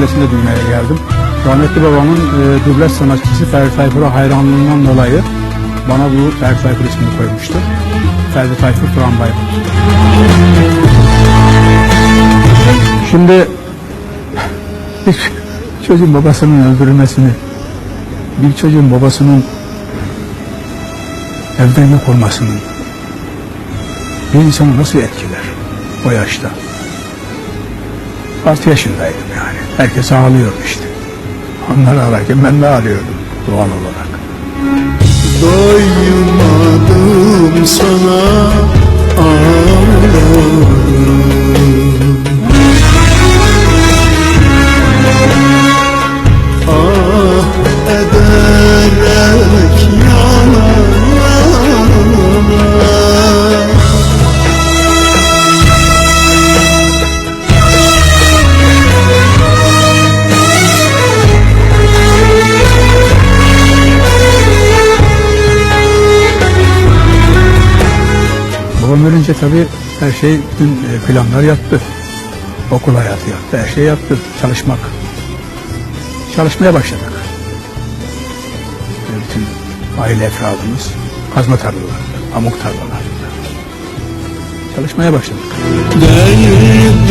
Mahallesi'nde dünyaya geldim. Rahmetli babamın e, dublaj sanatçısı Ferdi Tayfur'a hayranlığından dolayı bana bu Ferdi Tayfur ismini koymuştu. Ferdi Tayfur Turan. Şimdi bir çocuğun babasının öldürülmesini, bir çocuğun babasının evden yok olmasının bir insanı nasıl etkiler o yaşta? 6 yaşındaydım yani. Herkes ağlıyor işte. Onları ağlarken ben de ağlıyordum doğal olarak. Doymadım sana ağlarım Ah ederek Ölünce tabii her şey, bütün e, planlar yattı. Okul hayatı yattı, her şey yattı. Çalışmak. Çalışmaya başladık. E, Bütün aile efradımız kazma tarlalarında, pamuk tarlalarında. Çalışmaya başladık. Derdimden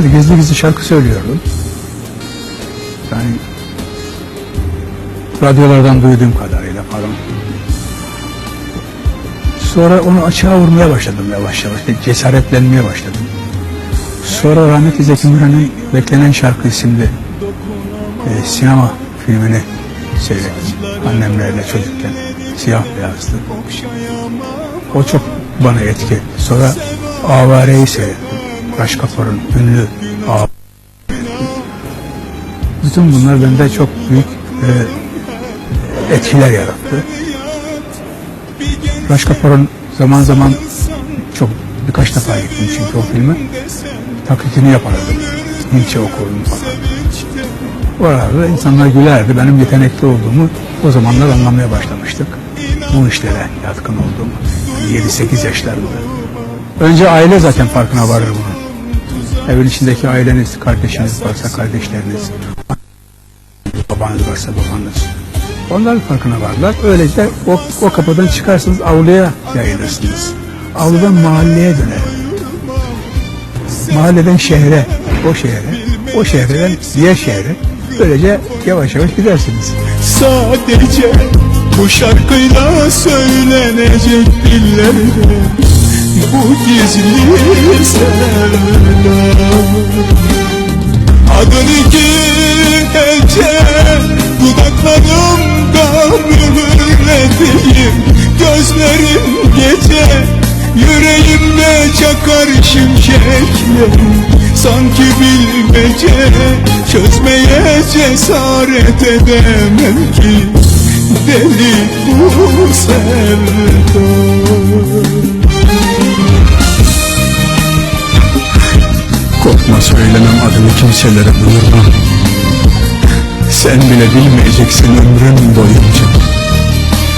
güzeldi, gizli gizli şarkı söylüyordum. Yani radyolardan duyduğum kadarıyla falan. Sonra onu açığa vurmaya başladım yavaş yavaş, cesaretlenmeye başladım. Sonra rahmetli Zeki Müren'in Beklenen Şarkı isimli e, sinema filmini seyrettim. Annemlerle çocukken siyah beyazdı. O çok bana etki. Sonra Avare'yi seyrettim. Raşkapor'un ünlü Avare. Bütün bunlar bende çok büyük e, etkiler yarattı. Raşkapor'un zaman zaman çok birkaç defa gittim çünkü o filmi taklitini yapardım. İlçe okulunun falan. Oralarda insanlar gülerdi. Benim yetenekli olduğumu o zamanlar anlamaya başlamıştık. Bu işlere yatkın olduğumu. 7-8 yaşlarında. Önce aile zaten farkına varır bunun. Evin içindeki aileniz, kardeşiniz varsa kardeşleriniz, babanız varsa babanız. Onların farkına varlar. Öylece o, o kapıdan çıkarsınız avluya yayılırsınız. Avludan mahalleye döner. Mahalleden şehre, o şehre, o şehirden diğer şehre. Böylece yavaş yavaş gidersiniz. Sadece bu şarkıyla söylenecek dillerde Bu gizli sevda Adın iki hece Dudaklarımda mühürlediğim Gözlerim gece Yüreğimde çakar şimşekler Sanki bilmece Çözmeye cesaret edemem ki. Deli bu sevda Korkma söylemem adını kimselere duyurmam. Sen bile bilmeyeceksin ömrün boyunca.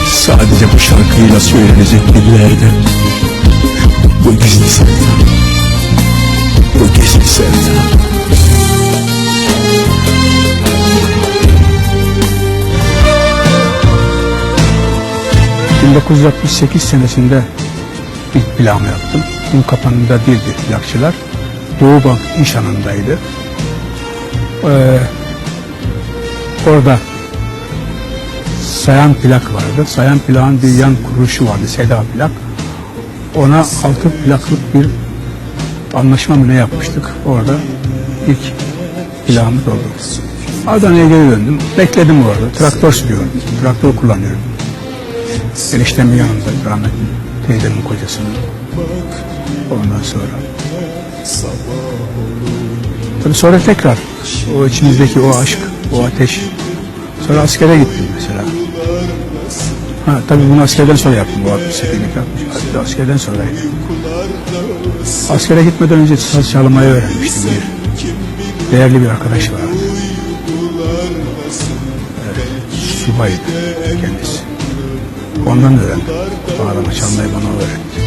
Sadece bu şarkıyla söylenecek dillerde. Bu gizli sevda. Bu gizli sevda. ...1968 senesinde bir plan yaptım. Gün kapanında değildi plakçılar. Doğu Bank nişanındaydı. Ee, orada sayan plak vardı. Sayan plağın bir yan kuruluşu vardı. Seda plak. Ona altı plaklık bir anlaşma mı ne yapmıştık. Orada ilk plağımız oldu. Adana'ya geri döndüm. Bekledim orada. Traktör sürüyorum. Traktör kullanıyorum. Eniştemin yanında rahmetli teyzemin kocasının. Ondan sonra Tabii sonra tekrar o içimizdeki o aşk, o ateş. Sonra askere gittim mesela. Ha, tabii bunu askerden sonra yaptım. Bu 68'lik yapmış. Askerden sonraydı. Askere gitmeden önce saz çalmayı öğrenmiştim bir. değerli bir arkadaş vardı. Evet, subaydı kendisi. Ondan öğrendim. Bağlama çalmayı bana öğretti.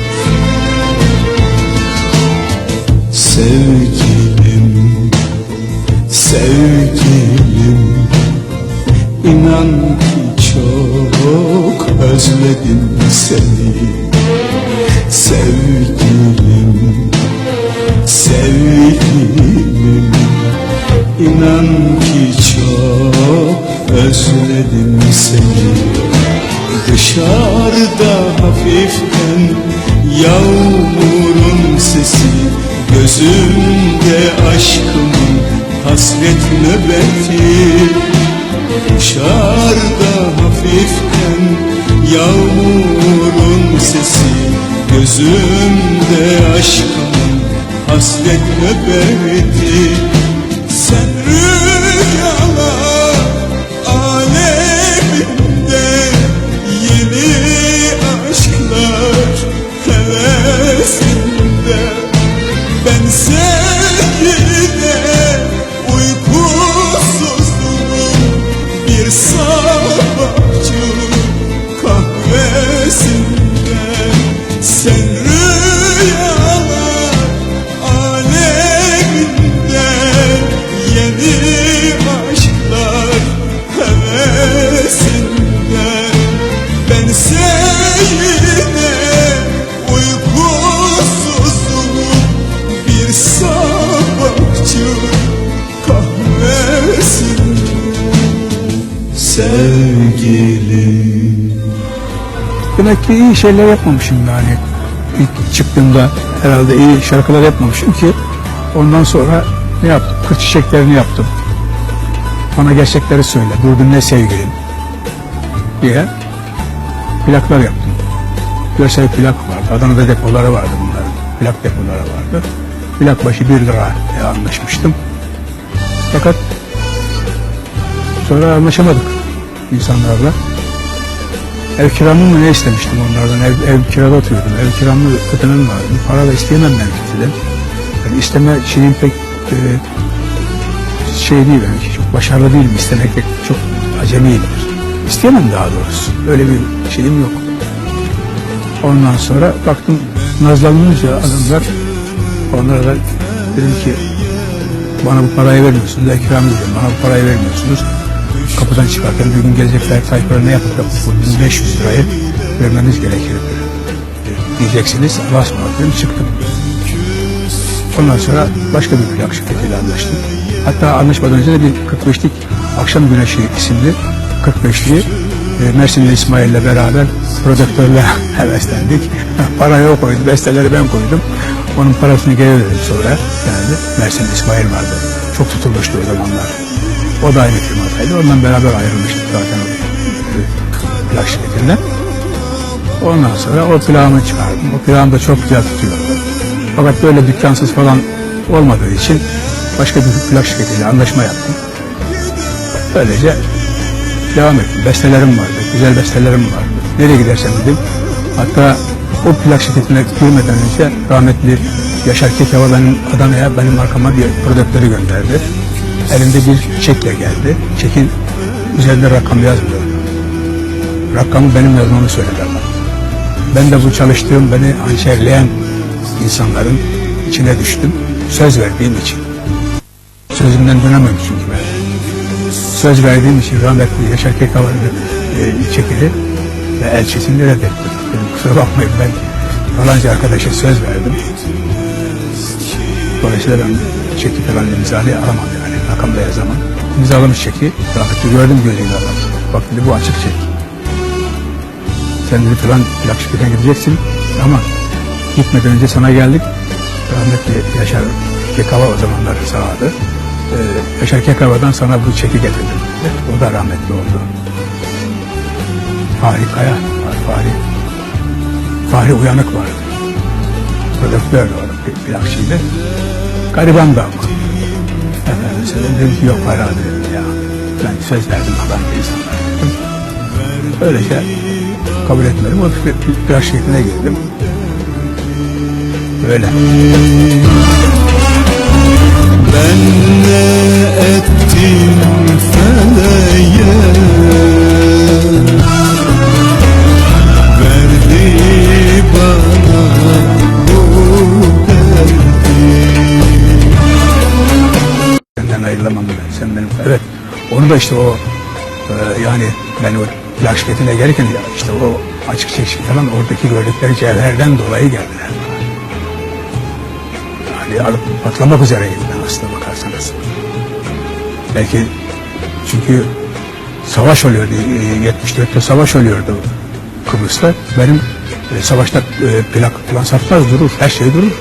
Hasret nöbeti iyi şeyler yapmamışım yani. İlk çıktığımda herhalde iyi şarkılar yapmamışım ki ondan sonra ne yaptım? Kır çiçeklerini yaptım. Bana gerçekleri söyle. Durdun ne sevgilim diye plaklar yaptım. Görsel plak vardı. Adana'da depoları vardı bunların. Plak depoları vardı. Plak başı 1 lira anlaşmıştım. Fakat sonra anlaşamadık insanlarla. Ev kiramı mı ne istemiştim onlardan? Ev, ev kirada oturuyordum. Ev kiramı ödemem lazım. Para da isteyemem kimseden. Yani isteme şeyim pek e, şey değil ben. Çok başarılı değilim. İstemekte çok acemiyimdir. İsteyemem daha doğrusu. Öyle bir şeyim yok. Ondan sonra baktım nazlanınca adamlar onlara da dedim ki bana bu parayı vermiyorsunuz. Ev kiramı dedim. Bana bu parayı vermiyorsunuz kapıdan çıkarken bir gün gelecekler ne yapıp yapıp bu 1500 lirayı vermeniz gerekir diyeceksiniz. Allah'a ısmarladık dedim, çıktım. Ondan sonra başka bir plak şirketiyle anlaştım. Hatta anlaşmadan önce de bir 45'lik Akşam Güneşi isimli 45'liği e, Mersinli İsmail'le beraber prodüktörle heveslendik. Parayı o koydu, besteleri ben koydum. Onun parasını geri ödedim sonra. Yani Mersinli İsmail vardı. Çok tutulmuştu o zamanlar. O da aynı firmadaydı. Ondan beraber ayrılmıştık zaten o plak şirketinden. Ondan sonra o plağımı çıkardım. O plağım da çok güzel tutuyordu. Fakat böyle dükkansız falan olmadığı için başka bir plak şirketiyle anlaşma yaptım. Böylece devam ettim. Bestelerim vardı, güzel bestelerim vardı. Nereye gidersem dedim. Hatta o plak şirketine girmeden önce rahmetli Yaşar Kekava benim Adana'ya benim arkama bir prodüktörü gönderdi. Elimde bir çekle geldi. Çekin üzerinde rakam yazmıyor. Rakamı benim yazmamı söyledi ama. Ben de bu çalıştığım beni hançerleyen insanların içine düştüm. Söz verdiğim için. Sözümden dönemem çünkü ben. Söz verdiğim için rahmetli Yaşar Kekava'nın e, çekili ve elçisini reddettim. Dedim, kusura bakmayın ben falanca arkadaşa söz verdim. Dolayısıyla ben çeki falan imzalı alamam yani. Rakamda yazamam. İmzalamış çeki. Rahmetli gördüm gözüyle adam. Bak dedi bu açık çek. Sen dedi falan plak şirketine gideceksin ama gitmeden önce sana geldik. Rahmetli Yaşar Kekava o zamanlar sağdı. Ee, Yaşar Kekava'dan sana bu çeki getirdim. O da rahmetli oldu. Fahri Kaya var. Fahri. Fahri Uyanık vardı. Prodüktör orada bir plakçıydı. Gariban da ama. Efendim sen dedim ki yok para dedim ya. Ben söz verdim bir insanlara. Öylece kabul etmedim. O plak şirketine girdim. Böyle. Ben ne ettim feleğe Ayrılamam ben. Sen benim. Evet. Onu da işte o e, yani ben o plak şirketine gelirken işte o açık çekim falan oradaki gördükleri cevherden dolayı geldiler. Yani alıp patlamak üzereyim ben aslında bakarsanız. Belki çünkü savaş oluyordu. e, 74'te savaş oluyordu Kıbrıs'ta. Benim e, savaşta e, plak falan satmaz durur. Her şey durur.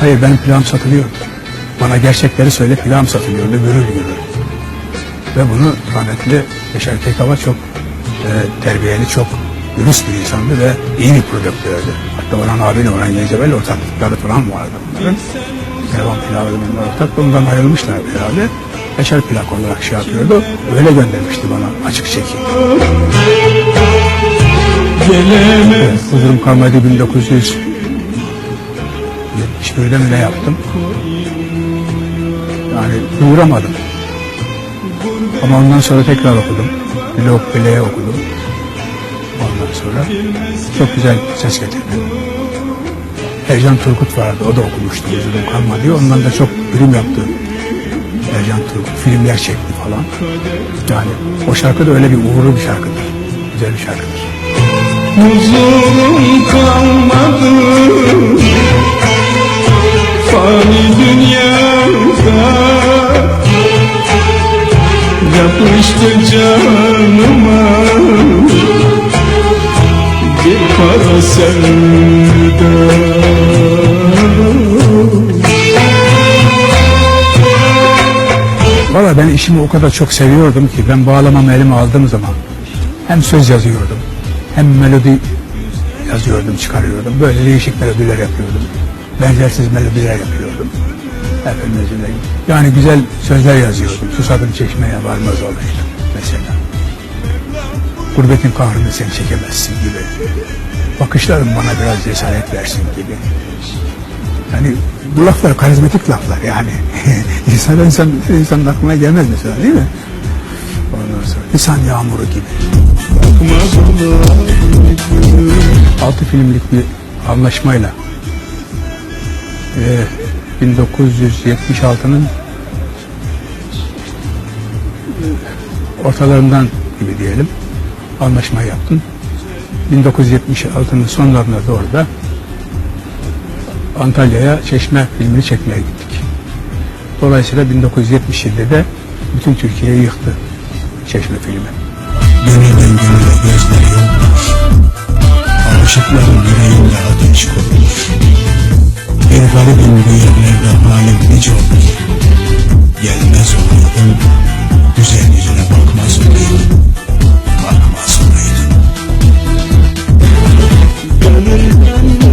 Hayır benim plağım satılıyor. Bana gerçekleri söyle plağım satılıyordu. Gürül gürül. Ve bunu rahmetli Yaşar Kekava çok e, terbiyeli, çok dürüst bir insandı ve iyi bir prodüktördü. Hatta Orhan abiyle Orhan Gencebel ortaklıkları falan vardı bunların. Kervan Pilavı bunlar ortak. Bundan ayrılmışlar herhalde. Yaşar plak olarak şey yapıyordu. Öyle göndermişti bana açık çekim. Evet, Huzurum kalmadı 1971'de mi ne yaptım? Yani duyuramadım. Ama ondan sonra tekrar okudum. Blok Bile okudum. Ondan sonra çok güzel ses getirdi. Ercan Turgut vardı, o da okumuştu Huzurum Kalma diye. Ondan da çok film yaptı. Ercan Turgut, filmler çekti falan. Yani o şarkı da öyle bir uğurlu bir şarkıdır. Güzel bir şarkıdır. Huzurum kalmadı Fani dünyada Yapıştı canıma Bir para sevda Valla ben işimi o kadar çok seviyordum ki ben bağlamamı elime aldığım zaman hem söz yazıyordum hem melodi yazıyordum, çıkarıyordum. Böyle değişik melodiler yapıyordum. Benzersiz melodiler yapıyordum. Efendim özür dilerim. Yani güzel sözler yazıyordum. Susadım çeşmeye varmaz olaydım mesela. Gurbetin kahrını sen çekemezsin gibi. Bakışların bana biraz cesaret versin gibi. Yani bu laflar karizmatik laflar yani. insan, insan, insanın aklına gelmez mesela değil mi? Ondan sonra insan yağmuru gibi. Altı filmlik bir anlaşmayla e, 1976'nın ortalarından gibi diyelim anlaşma yaptım. 1976'nın sonlarına doğru da Antalya'ya Çeşme filmini çekmeye gittik. Dolayısıyla 1977'de de bütün Türkiye'yi yıktı Çeşme filmi. Gönülden gönüle gözleri yolmuş Aşıkların yüreğinde ateş Bir garibim bu yerlerde halim nice olur Gelmez olaydım Güzel yüzüne bakmaz olaydım. Bakmaz olaydım. Gönülden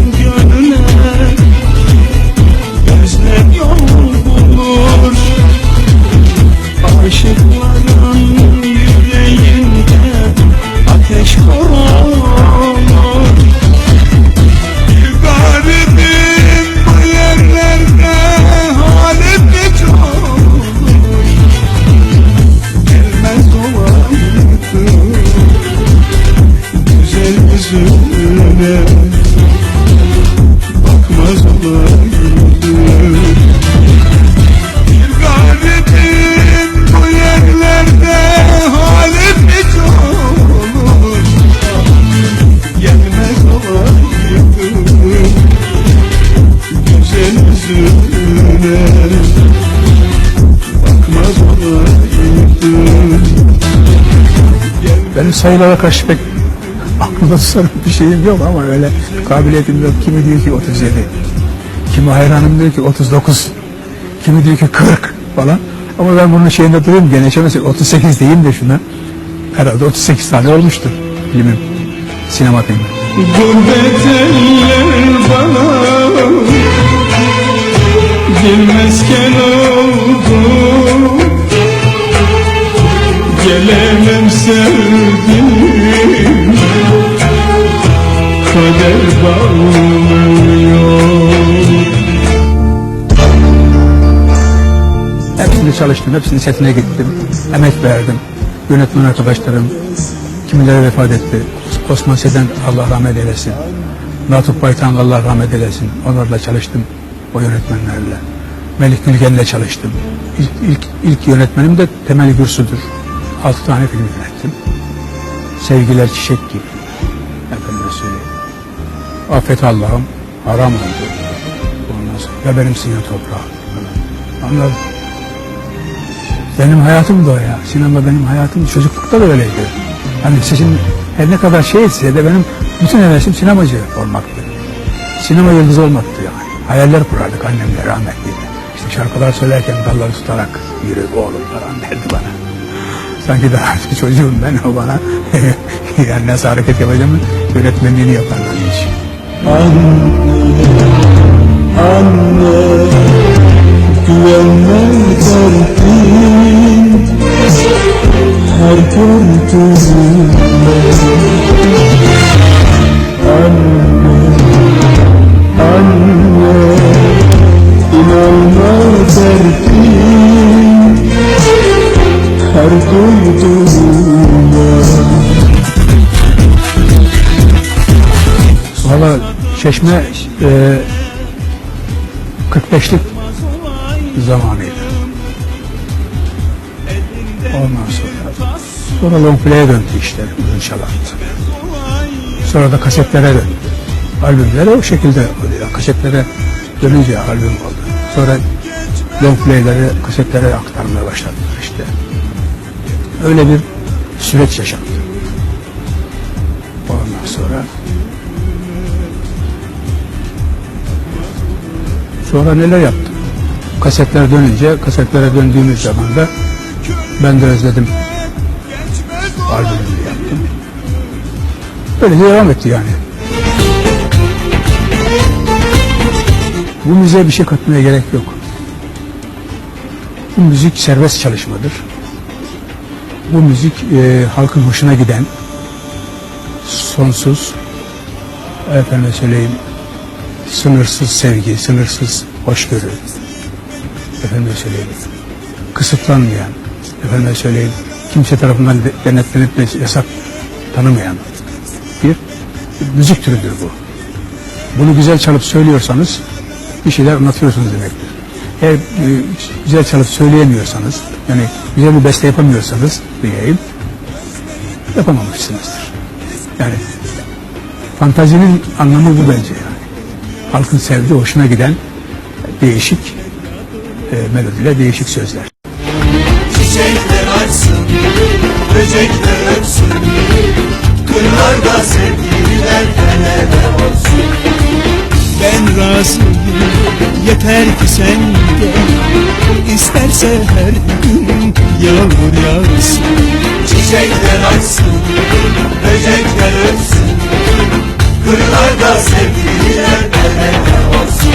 Benim sayılara karşı pek aklımda tutan bir şeyim yok ama öyle kabiliyetim yok. Kimi diyor ki 37, kimi hayranım diyor ki 39, kimi diyor ki 40 falan. Ama ben bunun şeyinde şöyle mesela 38 diyeyim de şuna. Herhalde 38 tane olmuştur filmim, sinema filmi. Gurbet eller bana Bir mesken oldu Gelemem sevdim Kader bağlıyor çalıştım. Hepsinin setine gittim. Emek verdim. Yönetmen arkadaşlarım kimileri vefat etti. Osman Seden Allah rahmet eylesin. Natuk Baytan Allah rahmet eylesin. Onlarla çalıştım o yönetmenlerle. Melik Gülgen'le çalıştım. İlk, ilk, ilk yönetmenim de Temel Gürsu'dur. Altı tane film yönettim. Sevgiler çiçek gibi. Efendim söyleyeyim. Affet Allah'ım haram oldu. Ondan sonra ya benimsin ya toprağım. Anladın? Benim hayatım da o ya. Sinema benim hayatım çocuklukta da öyleydi. Hani sizin her ne kadar şey etse de benim bütün hevesim sinemacı olmaktı. Sinema yıldızı olmaktı yani. Hayaller kurardık annemle rahmetliyle. İşte şarkılar söylerken dalları tutarak yürü oğlum falan derdi bana. Sanki daha artık çocuğum ben o bana yani nasıl hareket yapacağımı yönetmenliğini yaparlar hiç. Anne güvenme kalbim her gördüğümde Anne Anne duyduğumda Valla Çeşme e, 45'lik zamanıydı. Ondan sonra sonra long play'e döndü işler çalan. Sonra da kasetlere döndü. Albümlere o şekilde oluyor. Kasetlere dönünce albüm oldu. Sonra long play'leri kasetlere aktarmaya başladılar işte. Öyle bir süreç yaşandı. Ondan sonra Sonra neler yaptım? Kasetler dönünce, kasetlere döndüğümüz zaman da ben de özledim albümünü yaptım. Böyle devam etti yani. Bu müziğe bir şey katmaya gerek yok. Bu müzik serbest çalışmadır. Bu müzik e, halkın hoşuna giden, sonsuz, efendim söyleyeyim, sınırsız sevgi, sınırsız hoşgörü, efendim söyleyeyim, kısıtlanmayan, efendim söyleyeyim, kimse tarafından de- denetlenip de yasak tanımayan bir müzik türüdür bu. Bunu güzel çalıp söylüyorsanız bir şeyler anlatıyorsunuz demektir. Eğer e, güzel çalıp söyleyemiyorsanız, yani güzel bir beste yapamıyorsanız diyeyim, yapamamışsınızdır. Yani fantazinin anlamı bu bence yani. Halkın sevdiği, hoşuna giden değişik e, melodiler, değişik sözler. Çiçekler açsın, böcekler razıyım yeter ki sen gel İsterse her gün yağmur yağsın. Çiçekler açsın, böcekler ötsün Kırlarda sevgililer el ele olsun.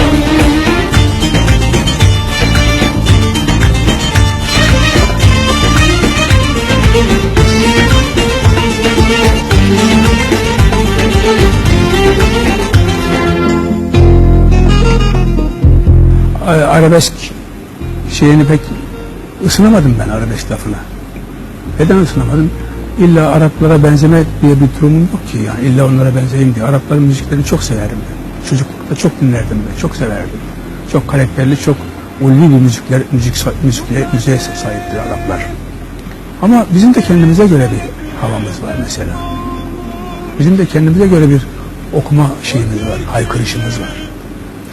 A- Arabesk şeyini pek ısınamadım ben arabesk lafına. Neden ısınamadım? İlla Araplara benzeme diye bir durumum yok ki yani. İlla onlara benzeyeyim diye. Arapların müziklerini çok severim ben. Çocuklukta çok dinlerdim ben. Çok severdim. Çok karakterli, çok ulvi bir müzikler, müzik, müzikle, müziğe sahiptir Araplar. Ama bizim de kendimize göre bir havamız var mesela. Bizim de kendimize göre bir okuma şeyimiz var, haykırışımız var.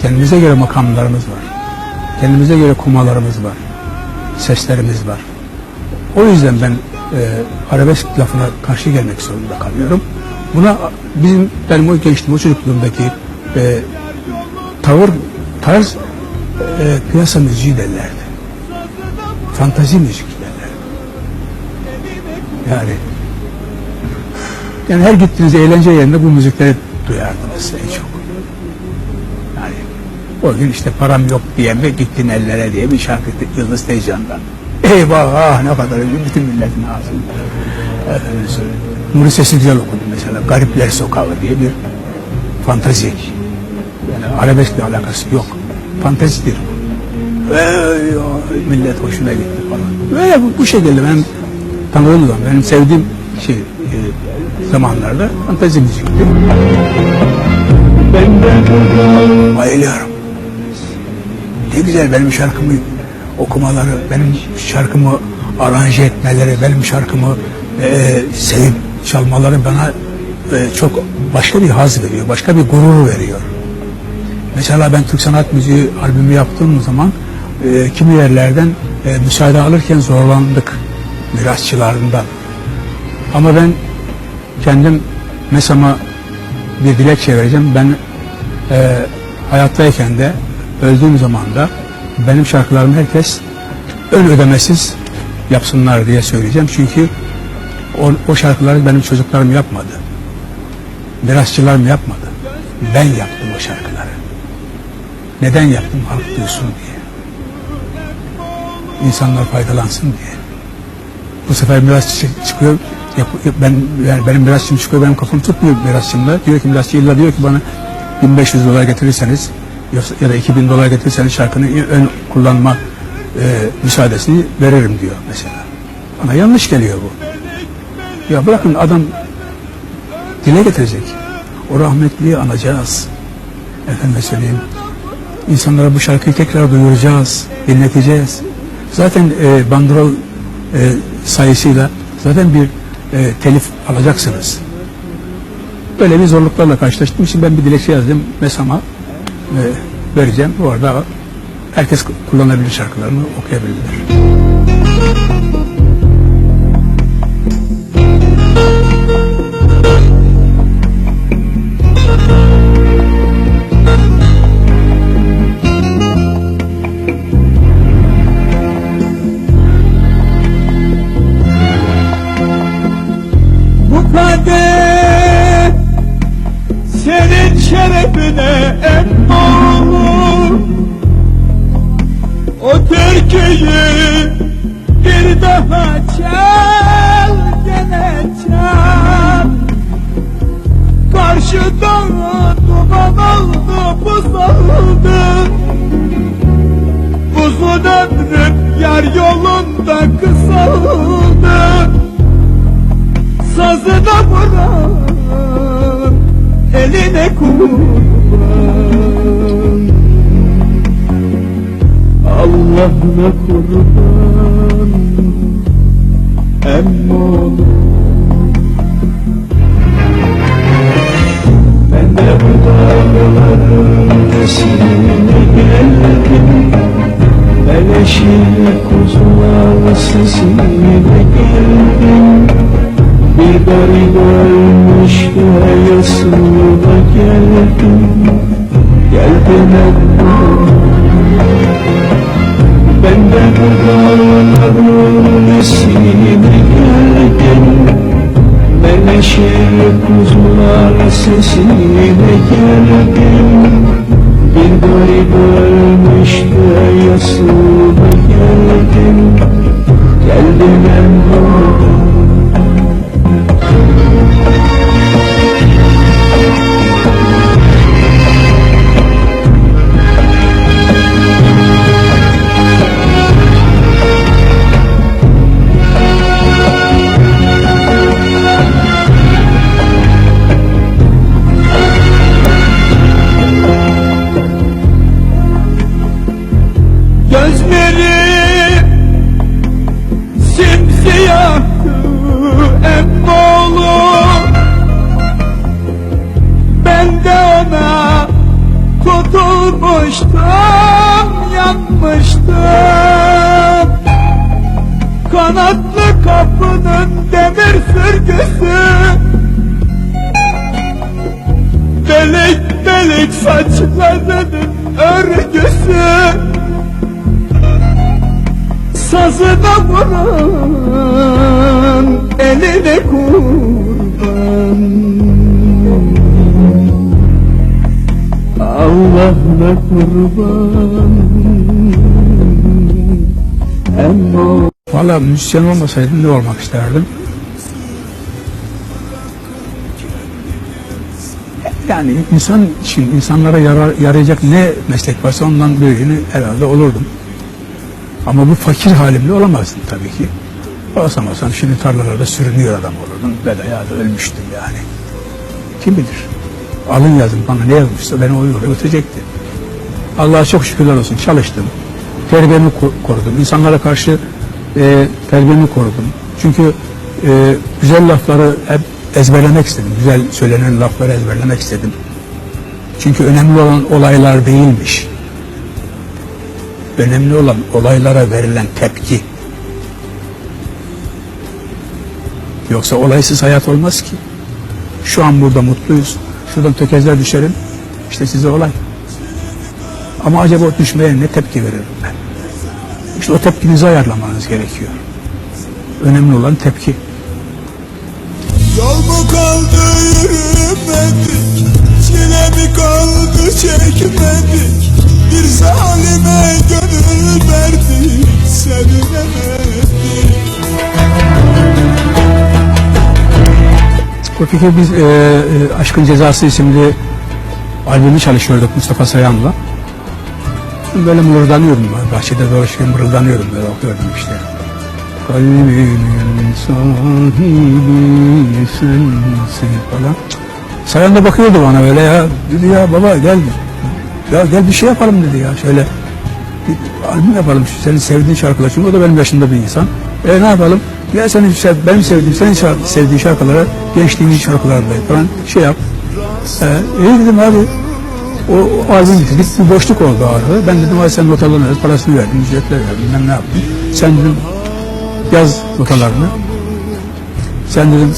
Kendimize göre makamlarımız var. Kendimize göre kumalarımız var. Seslerimiz var. O yüzden ben e, arabesk lafına karşı gelmek zorunda kalıyorum. Buna bizim benim o gençliğim, o çocukluğumdaki e, tavır, tarz e, piyasa müziği derlerdi. Fantazi müzik derlerdi. Yani yani her gittiğiniz eğlence yerinde bu müzikleri duyardınız en çok. O gün işte param yok diye mi gittin ellere diye bir şarkı Yıldız Teycan'dan. Eyvah ah, ne kadar övgün bütün milletin ağzında. Efendim. Nuri Sesi güzel okudu mesela. Garipler Sokağı diye bir fantazi. Yani arabeskle alakası yok. Fantezidir bu. Ve millet hoşuna gitti falan. Böyle bu, bu şekilde ben tanıdığım zaman benim sevdiğim şey e, zamanlarda fantezi müzikti. Bayılıyorum. Ne güzel benim şarkımı okumaları, benim şarkımı aranje etmeleri, benim şarkımı e, sevip çalmaları bana e, çok başka bir haz veriyor, başka bir gurur veriyor. Mesela ben Türk Sanat Müziği albümü yaptığım zaman e, kimi yerlerden e, müsaade alırken zorlandık mirasçılarından. Ama ben kendim MESAM'a bir dilekçe vereceğim. Ben e, hayattayken de öldüğüm zaman da benim şarkılarımı herkes ön ödemesiz yapsınlar diye söyleyeceğim. Çünkü o, o şarkıları benim çocuklarım yapmadı. Mirasçılarım yapmadı. Ben yaptım o şarkıları. Neden yaptım? Halk duysun diye. İnsanlar faydalansın diye. Bu sefer mirasçı çıkıyor. Yap, ben yani benim mirasçım çıkıyor benim kafam tutmuyor mirasçımla. Diyor ki mirasçı illa diyor ki bana 1500 dolar getirirseniz ya da 2000 dolar getirirseniz şarkının ön kullanma e, müsaadesini veririm diyor mesela. Bana yanlış geliyor bu. Ya bırakın adam dile getirecek. O rahmetliyi anacağız. Efendim söyleyeyim. İnsanlara bu şarkıyı tekrar duyuracağız, dinleteceğiz. Zaten e, bandrol e, sayısıyla zaten bir e, telif alacaksınız. Böyle bir zorluklarla karşılaştım. için ben bir dilekçe yazdım. MESAM'a vereceğim. Bu arada herkes kullanabilir şarkılarını okuyabilirler. Buz oldu Uzun ömrüm yar yolunda kısaldı. Sazına vuran eline kurban Allah'ına kurban emmoğlu esine geldim Beleşin kuzular sesine geldim bir garip ölmüş yasına geldim Geldim emma Ben de bu dağların esine geldim Meleşe kuzular sesine geldim Bir garip ölmüş yasına geldim Geldim emma Sazına vuran eline kurban Allah'ına kurban Emma Valla müzisyen olmasaydım ne olmak isterdim? Yani insan için insanlara yarar, yarayacak ne meslek varsa ondan birini herhalde olurdum. Ama bu fakir halimle olamazdım tabii ki. Olsam şimdi tarlalarda sürünüyor adam olurdum. Bedaya da ölmüştüm yani. Kim bilir? Alın yazın bana ne yazmışsa beni o yola götürecekti. Allah'a çok şükürler olsun çalıştım. Terbiyemi ko- korudum. İnsanlara karşı e, terbiyemi korudum. Çünkü e, güzel lafları hep ezberlemek istedim. Güzel söylenen lafları ezberlemek istedim. Çünkü önemli olan olaylar değilmiş. Önemli olan olaylara verilen tepki. Yoksa olaysız hayat olmaz ki. Şu an burada mutluyuz. Şuradan tökezler düşerim. İşte size olay. Ama acaba o düşmeye ne tepki veririm ben? İşte o tepkinizi ayarlamanız gerekiyor. Önemli olan tepki. Yol mu kaldı yürümedik Çile mi kaldı çekmedik Bir zalime gönül verdik Sevinemedik fikir biz e, e, Aşkın Cezası isimli albümü çalışıyorduk Mustafa Sayan'la. Böyle mırıldanıyordum. Bahçede dolaşırken mırıldanıyordum böyle okuyordum işte. Kalbimin sahibi sensin falan. Sayan da bakıyordu bana böyle ya. Dedi ya baba gel. Ya gel bir şey yapalım dedi ya. Şöyle bir albüm yapalım. Senin sevdiğin şarkılar. Çünkü o da benim yaşımda bir insan. E ne yapalım? Ya senin benim sevdiğim, senin şarkı, sevdiğin şarkılara, gençliğin şarkılarında falan şey yap. E, iyi dedim abi. O, o albüm bitirdik. Bir boşluk oldu arada. Ben dedim hadi sen notalarını yaz, parasını verdim, ücretler verdim, bilmem ne yaptım. Sen dedim yaz notalarını. Sen dedim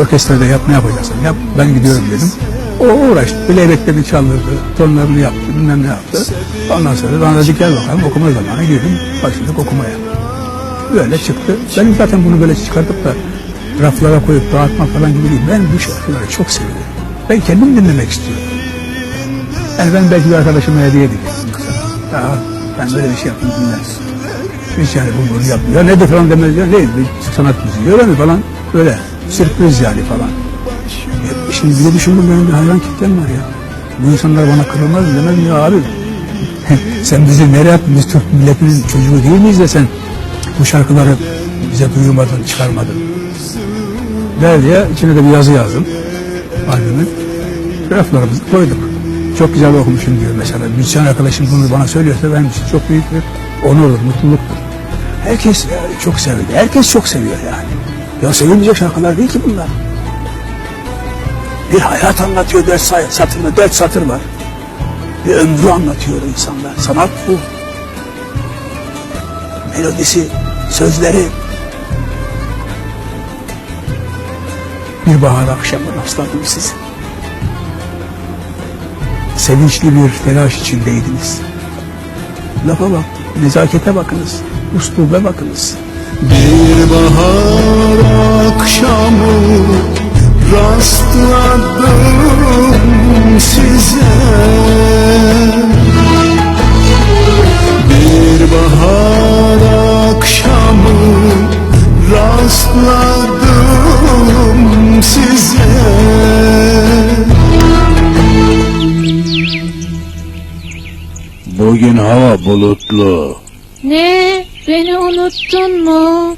orkestrada yap ne yapacaksan yap. Ben gidiyorum dedim. O uğraştı. Playbacklerini çaldırdı. Tonlarını yaptı. Bilmem ne yaptı. Ondan sonra bana dedi gel bakalım okuma zamanı girdim. Başladık okumaya. Böyle çıktı. Ben zaten bunu böyle çıkartıp da raflara koyup dağıtma falan gibi değil. Ben bu şarkıları çok seviyorum. Ben kendim dinlemek istiyorum. Yani ben belki bir arkadaşıma hediye edeceğim. Ya ben böyle bir şey yaptım dinlersin. Hiç yani bu bunu yapmıyor. Ya nedir falan demez ya. Bir sanat müziği. Öyle mi falan? Öyle. Sürpriz yani falan. Şimdi bir de düşündüm benim bir hayran kitlem var ya. Bu insanlar bana kırılmaz demez mi ya abi? sen bizi nereye attın? Biz Türk milletinin çocuğu değil miyiz de sen bu şarkıları bize duyurmadın, çıkarmadın. Der diye içine de bir yazı yazdım. Albümün. Raflarımızı koyduk. Çok güzel okumuşum diyor mesela. Müzisyen arkadaşım bunu bana söylüyorsa benim için çok büyük bir onurdur, mutluluktur. Herkes e, çok seviyor. Herkes çok seviyor yani. Ya sevilmeyecek şarkılar değil ki bunlar. Bir hayat anlatıyor dört satırda, dört satır var. Bir ömrü anlatıyor insanlar. Sanat bu. Melodisi, sözleri. Bir bahar akşamı rastladım size. Sevinçli bir telaş içindeydiniz. Lafa bak, nezakete bakınız, uslube bakınız. Bir bahar akşamı rastladım size Bir bahar akşamı rastladım size Bugün hava bulutlu. Ne? Beni unuttun mu?